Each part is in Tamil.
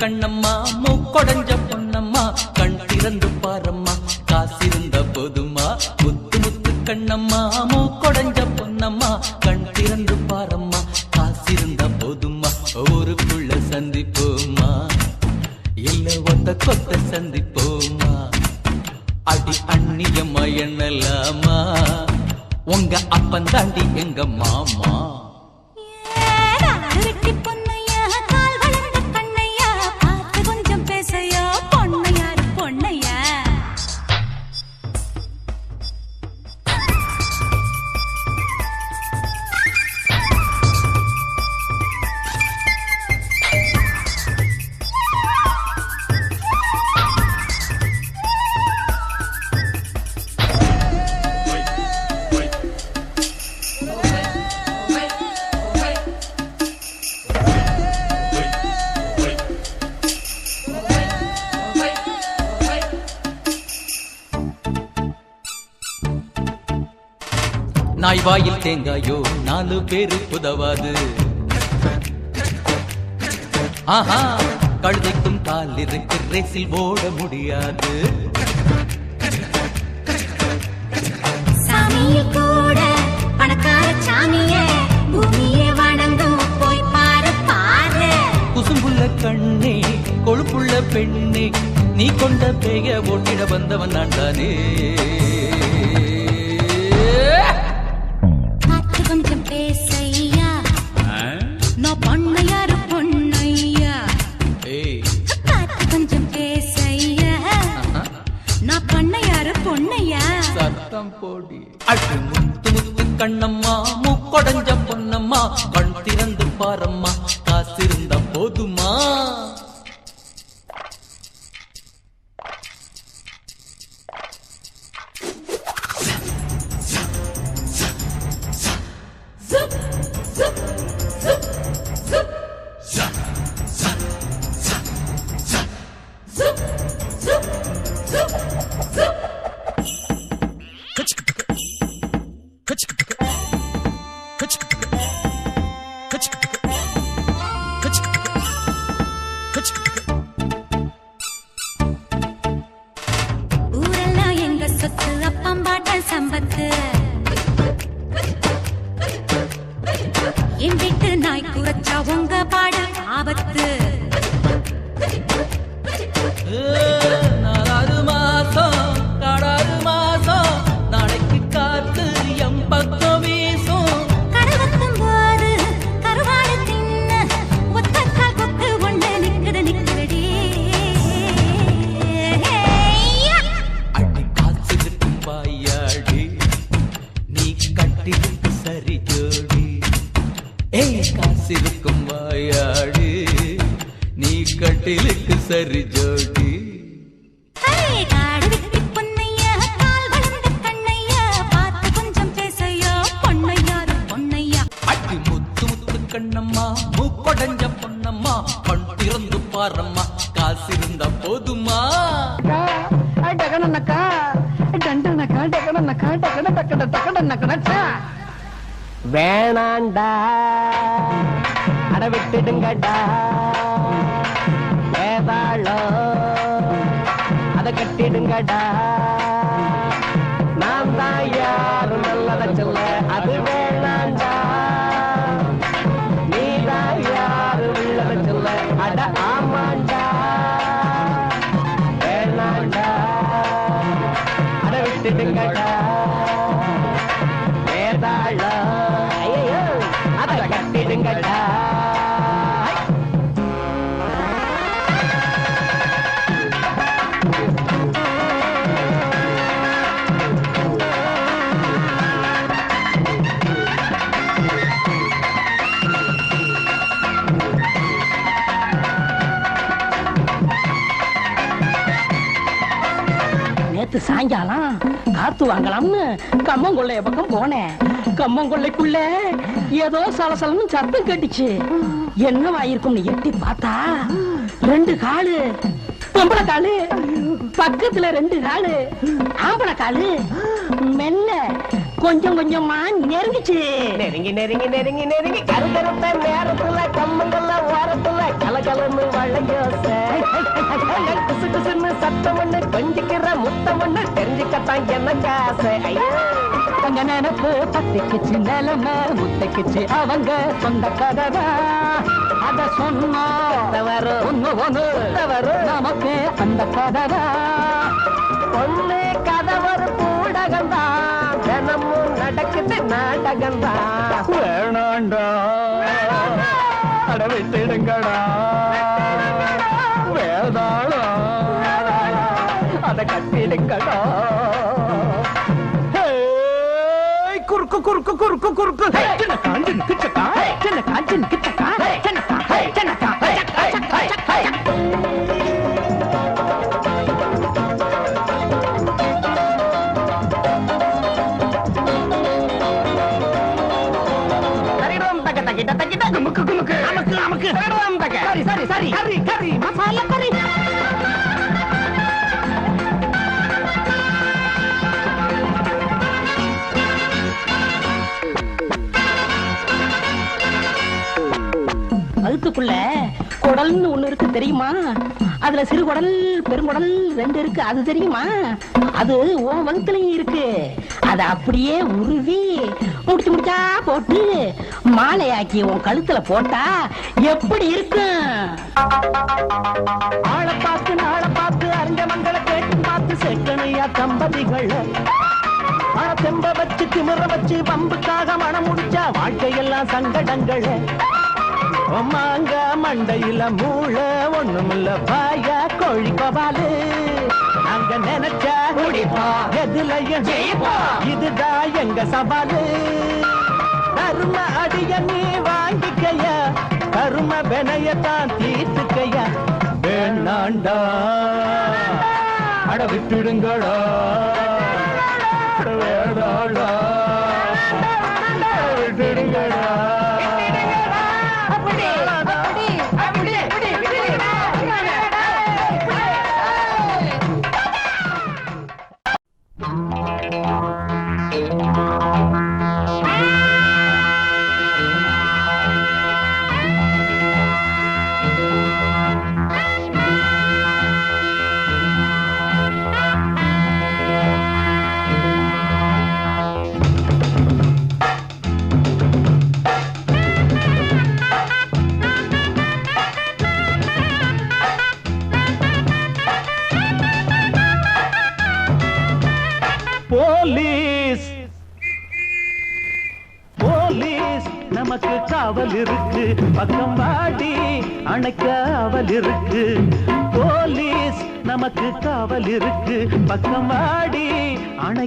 கண்ணம்மா மூக்கொடஞ்ச பொன்னம்மா கண் தேங்காயோ? நாலு பேரு உதவாது ஆஹா கழுதைக்கும் கால் இருக்கு ரேசில் ஓட முடியாது. குசும்புள்ள கண்ணே கொழுப்புள்ள பெண்ணே நீ கொண்ட பெய ஓட்டிட வந்தவன் நான் தானே. முத்து முத்து கண்ணம்மா மூக்கொடைஞ்ச பொன்னம்மா கண் திறந்து பாரம்மா காசிருந்தா போதுமா? டகனக்கா டண்டனக்கா டகனக்கா டகன டக்கட டக்கட நக்கனச்சா வேணாண்டா அட விட்டுடுங்கடா அத நான் தான் யாரும் நல்லத சொல்ல சாயங்காலம் காத்து வாங்கலாம்னு கம்மங்கொள்ளைய பக்கம் போனேன். கம்மங்கொள்ளைக்குள்ள ஏதோ சலசலன்னு சத்தம் கேட்டுச்சு. என்னவாயிருக்கும்னு எட்டி பார்த்தா ரெண்டு காலு பொம்பளை காலு பக்கத்துல ரெண்டு காலு ஆம்பளை காலு மெல்ல கொஞ்சம் கொஞ்சமா நெருங்கிச்சு. நெருங்கி நெருங்கி நெருங்கி நெருங்கி. கருக்கருத்த நேரத்துல கம்மங்கல்ல வாரத்துல கலகலன்னு வளையோச குசு குசுன்னு சத்தம் ஒண்ணு கொஞ்சிக்கிற முத்தம் ஒண்ணு தெரிஞ்சுக்கத்தான் என்ன காசு ஐயோ தங்க நினப்பு பத்திக்குச்சு நிலைமை முத்திக்குச்சு அவங்க சொந்த கதவை அத சொன்னா தவறு ஒண்ணு ஒண்ணு தவறு நமக்கு அந்த கதவை பொண்ணு கதவர் கூடகம்தான் தினமும் நடக்குது நாடகந்தான் வேணாண்டா. அட விட்டுடுங்கடா வேதாளம் அத கட்டிடுங்கடா. குறுக்கு குறுக்கு குறுக்கு குறுக்கு. வகுத்துக்குள்ள குடல்னு ஒண்ணு இருக்கு தெரியுமா? அதுல சிறு குடல் பெருங்குடல் ரெண்டு இருக்கு. அது தெரியுமா? அது உன் வகுத்துலயும் இருக்கு. அத அப்படியே உருவி முடிச்சு முடிச்சா போட்டு மாலையாக்கி உன் கழுத்துல போட்டா எப்படி இருக்கும்? ஆளை பார்த்து நாளை பார்த்து அறிஞ்ச மங்களை கேட்டு பார்த்து செட்டனையா தம்பதிகள். ஆன தெம்ப வச்சு திமிர வச்சு பம்புக்காக மனம் முடிச்சா வாழ்க்கையெல்லாம் சங்கடங்கள். மாங்க மண்டையில மூளை ஒண்ணுமில்ல பாய கோழி கபாலு நாங்க நினைச்ச முடிப்போம் எதுலயும் இதுதான் எங்க சவாலு. கரும அடிய நீ வாங்கிக்கையா கரும வினையத்தான் தீர்த்துக்கையா. வேணாண்டா. அட விட்டுடுங்கடா.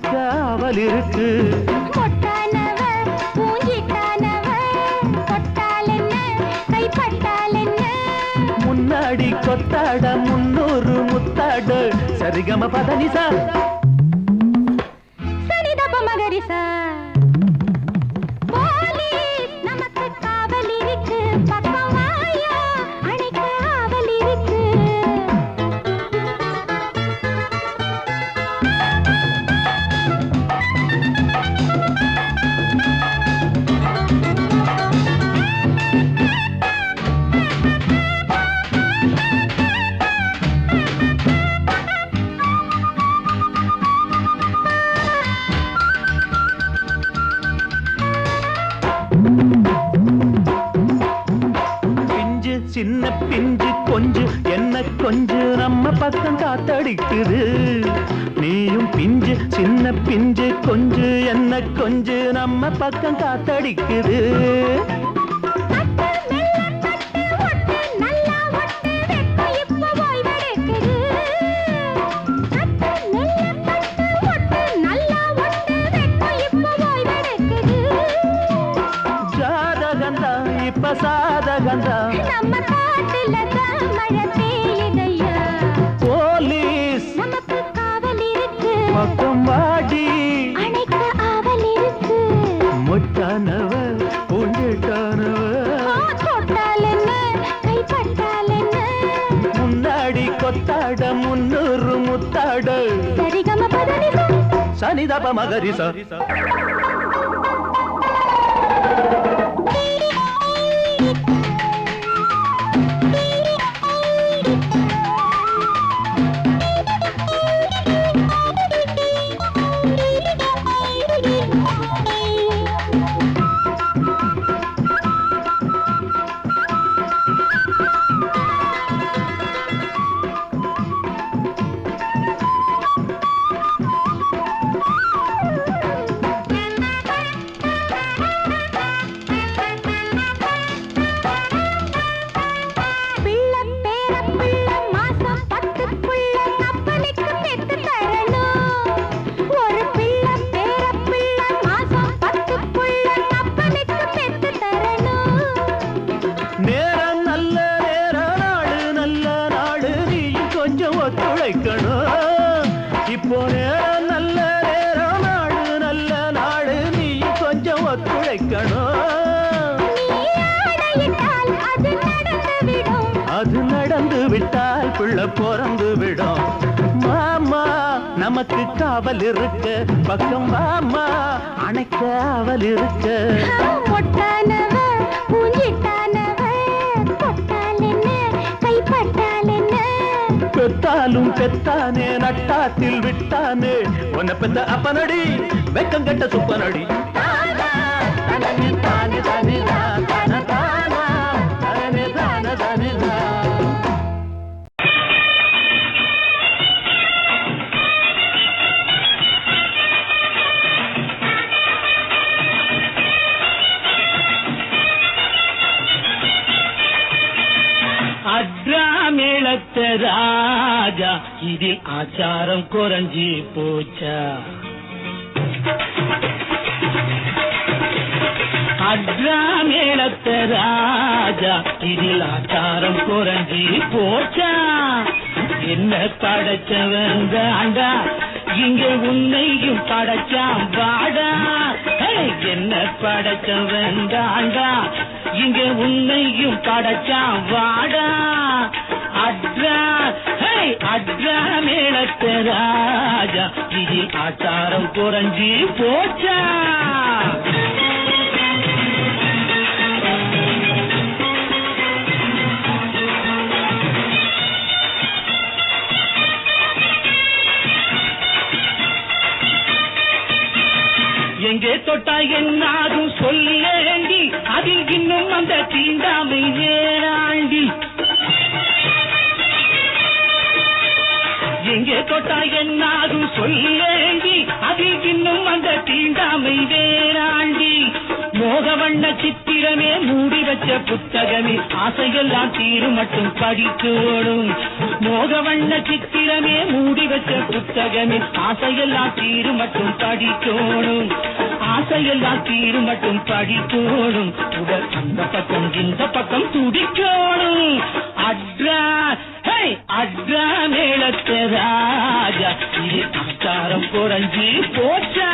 காவல் இருக்கு. முன்னாடி கொத்தாட முன்னூறு முத்தாட. சரிகம பதனிசா. சரிதப மகரிசா. சின்ன பிஞ்சு கொஞ்சு என்ன கொஞ்சு நம்ம பக்கம் காத்தடிக்குது. நீயும் பிஞ்சு சின்ன பிஞ்சு கொஞ்சு என்ன கொஞ்சு நம்ம பக்கம் காத்தடிக்குது. முன்னாடி கொத்தாட முன்னூறு முத்தாட சரிகம பதனிசா சனிதப காவல் இருக்கு பக்கம் வாமா. அணைக்க காவல் இருக்கு. பொட்டானவ பூஞ்சிட்டானவ தொட்டால் என்ன? கைப்பட்டால் என்ன? பெத்த கொடுத்தாலும் பெத்தானே நட்டாத்தில் விட்டானே. உன்னை பெத்த அப்பனடி வெக்கங்கட்ட சுப்பனடி. அட்ரா இதில் ஆச்சாரம் குறைஞ்சி போச்சா? அட்ரா மேளத்த ராஜா இதில் ஆச்சாரம் குறைஞ்சி போச்சா? என்ன படைச்சவன் தாண்டா? இங்க உன்னையும் படைச்சான் வாடா. ஏய், என்ன படைச்சவன் தாண்டா? இங்க உன்னையும் படைச்சான் வாடா. மேளத்த ராஜா இதில் ஆச்சாரம் குறைஞ்சி போச்சா? எங்கே தொட்டா என்னாகும் சொல்லேண்டி அதில் இன்னும் அந்த தீண்டாமை ஏராண்டி எங்கே தொட்டா என்னாகும் சொல்லேண்டி அதில் இன்னும் அந்த தீண்டாமை வேறாண்டி. மோகவண்ண சித்திரமே மூடி வச்ச புத்தகமே ஆசையெல்லாம் தீரு மட்டும் படித்து படிக்கோடும் மோகவண்ண சித்திரமே மூடி வச்ச புத்தகமே ஆசையெல்லாம் தீரு மட்டும் படித்தோடும் ஆசையெல்லாம் தீரு மட்டும் படித்தோடும் உடல் அந்த பக்கம் இந்த பக்கம் துடிக்கோடும். அட்ரா ஹே அட்ரா ராஜா. இது ஆச்சாரம் குறைஞ்சி போச்சா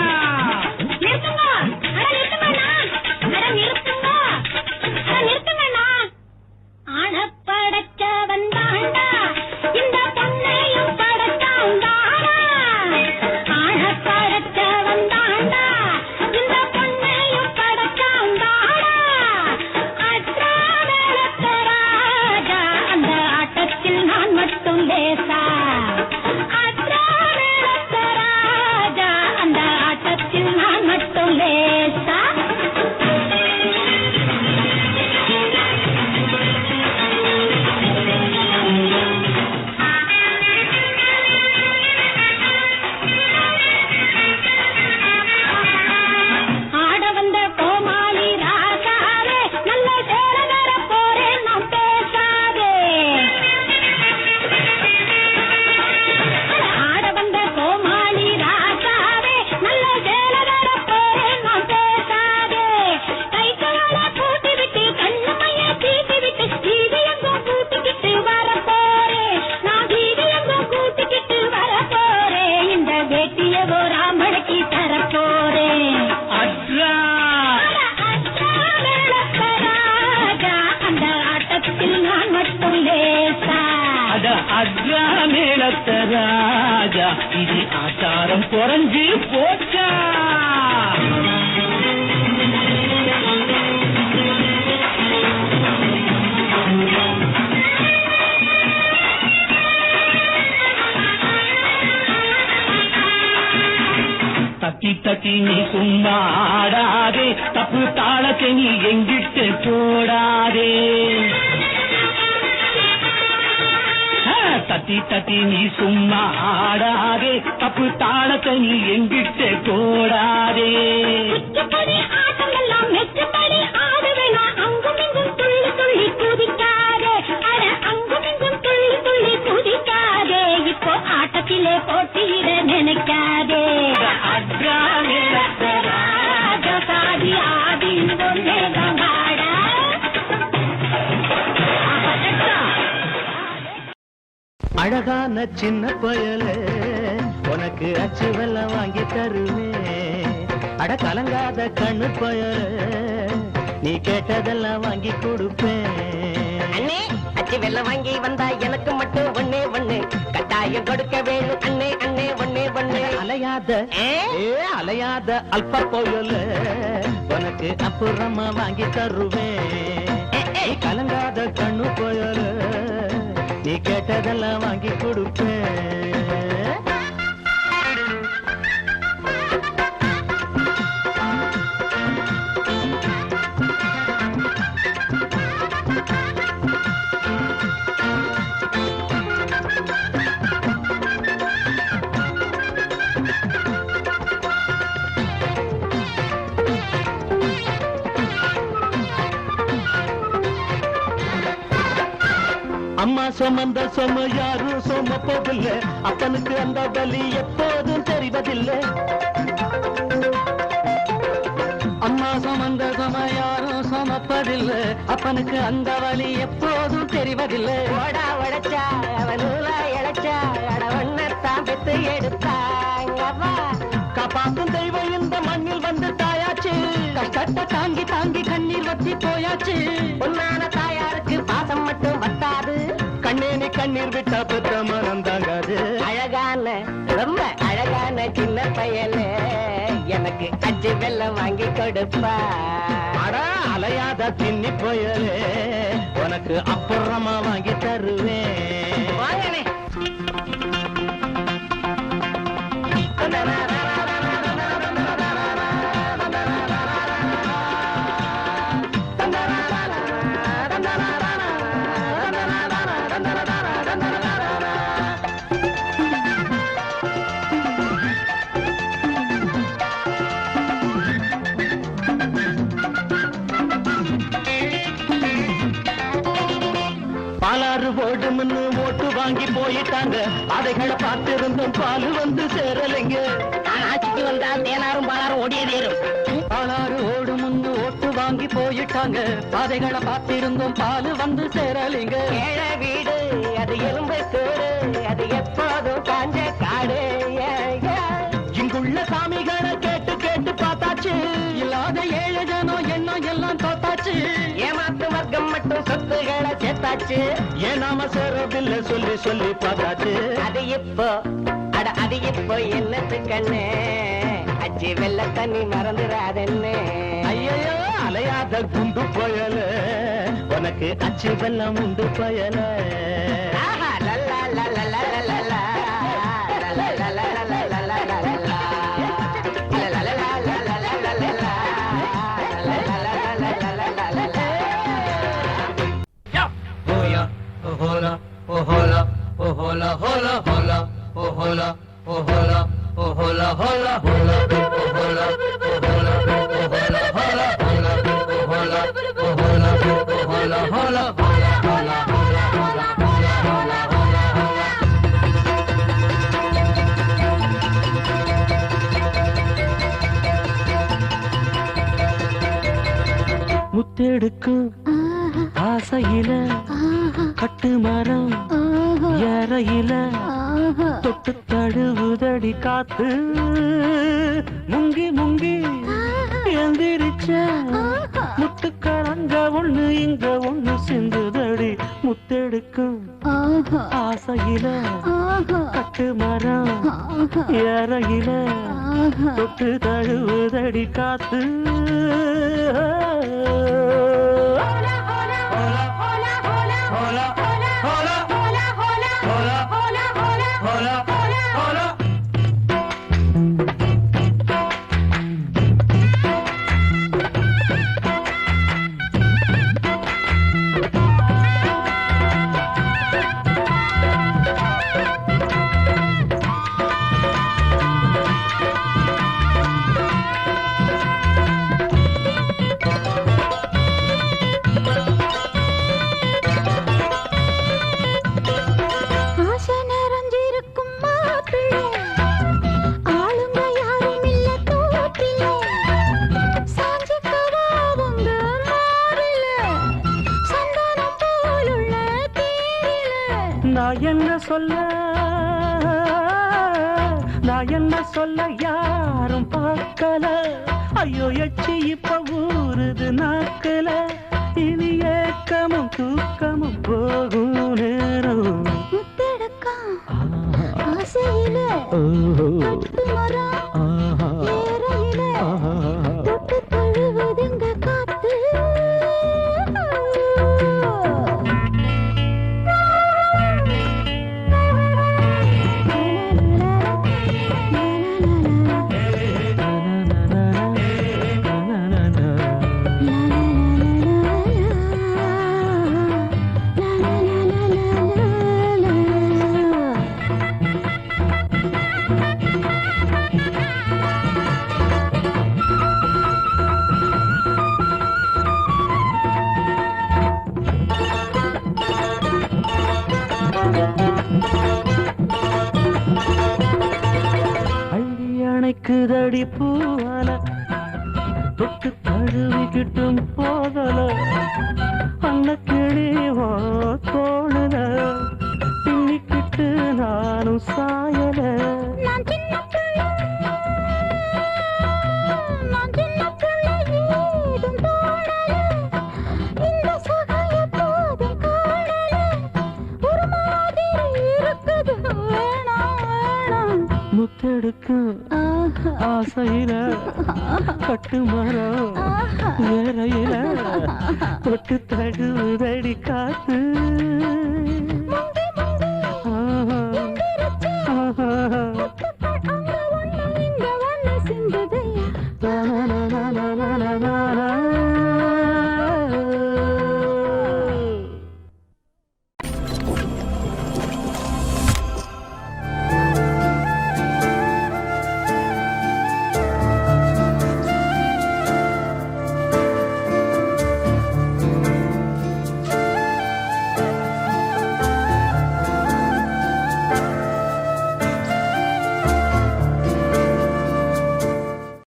அட ராஜா இது ஆச்சாரம் குறைஞ்சு போச்சா? தத்தி தத்தி நீ சும்மா தப்பு தாளத்தை நீ எங்கிட்டு போடாதே? தத்தி தத்தி நீ சும்மா ஆடாதே. தப்பு தாளத்தை நீ எங்கிட்டு போடாதே. குச்சிப்படி ஆட்டமெல்லாம் மெச்சப்படி அழகான சின்ன பயலே உனக்கு அச்சு வெல்லம் வாங்கி தருவேன் அட கலங்காத கண்ணு பயலே நீ கேட்டதெல்லாம் வாங்கி கொடுப்பேன். அச்சு வெள்ளம் வாங்கி வந்தா எனக்கு மட்டும் ஒண்ணே ஒண்ணு. கட்டாயம் கொடுக்க வேணும். அண்ணே அண்ணே ஒண்ணே ஒண்ணு. அலையாத ஏ? அலையாத அல்ப போயல உனக்கு அப்புறமா வாங்கி தருவேன். கலங்காத கண்ணு போயல. நீ கேட்டதெல்லாம் வாங்கி கொடுப்பேன். சுமந்த சும யாரும் சுமப்பதில்லை அப்பனுக்கு அந்த வலி எப்போதும் தெரிவதில்லை. அம்மா சுமந்த சும யாரும் சுமப்பதில்லை. அப்பனுக்கு அந்த வலி எப்போதும் தெரிவதில்லை. ஓடா உடைச்சா அவன் நூலா இழைச்சா அட ஒன்னத்தான் பெத்து எடுத்தாங்கவா காப்பாத்தும் தெய்வம் இந்த மண்ணில் வந்து தாயாச்சு. கஷ்டத்தை தாங்கி தாங்கி கண்ணீர் வத்தி போயாச்சு. உன்னான தாயாருக்கு பாசம் மட்டும் கண்ணீர் விட்டா பெற்ற மனம் தாங்காது. அழகான ரொம்ப அழகான சின்ன பையனே எனக்கு அஞ்சு வெள்ளம் வாங்கி கொடுப்பா. அட அலையாத தின்னி போயலே. உனக்கு அப்புறமா வாங்கி தருவேன். வாங்கனே. பாலாரும் ஓடியதேறும் பாலாறு ஓடும்னு ஓட்டு வாங்கி போயிட்டாங்க. பாதைகளை பார்த்திருந்தும் பால் வந்து சேரலைங்க. ஏழை வீடு அது எலும்பு கூடு அது எப்போதும் காஞ்ச காடு. இங்குள்ள சாமிகளை கேட்டு கேட்டு பார்த்தாச்சு. இல்லாத ஏழு ஜனம் எண்ணம் எல்லாம் வர்க்கம் மட்டும் சொத்துகளை சேர்த்தாச்சு. ஏன் நாம சேரவில்லை சொல்லி சொல்லி பார்த்தாச்சு. அது இப்போ அட அது இப்போ என்னத்து கண்ணு? அச்சு வெள்ள தண்ணி மறந்துடாதன்னு ஐயோ அலையாத குண்டு பயல. உனக்கு அச்சு வெள்ளம் உண்டு பயல. லல்லா, லல்லா, லல்லா. லல்லா, முத்தெடுக்கும் ஆசையில கட்டு ஏறையில தொட்டு தழுவுதடி காத்து முங்கி முங்கி எந்திரிச்ச முட்டுக்கரங்க ஒண்ணு இங்க ஒண்ணு சிந்துதடி முத்தெடுக்கும் ஆசையில கட்டு மரம் ஏறையில தொட்டு தழுவுதடி காத்து. சொல்ல. நான் என்ன சொல்ல யாரும் பார்க்கல. ஐயோ எச்சி இப்ப ஊறுது நாக்கல. இனி ஏக்கமும் தூக்கமும் போகும் நேரம். முத்தெடுக்கம் ஆஹா, ஆசையில. முத்தெடுக்கும் ஆசையில கட்டு மரம் வேறையில தொட்டு தழுவுதடி காத்து.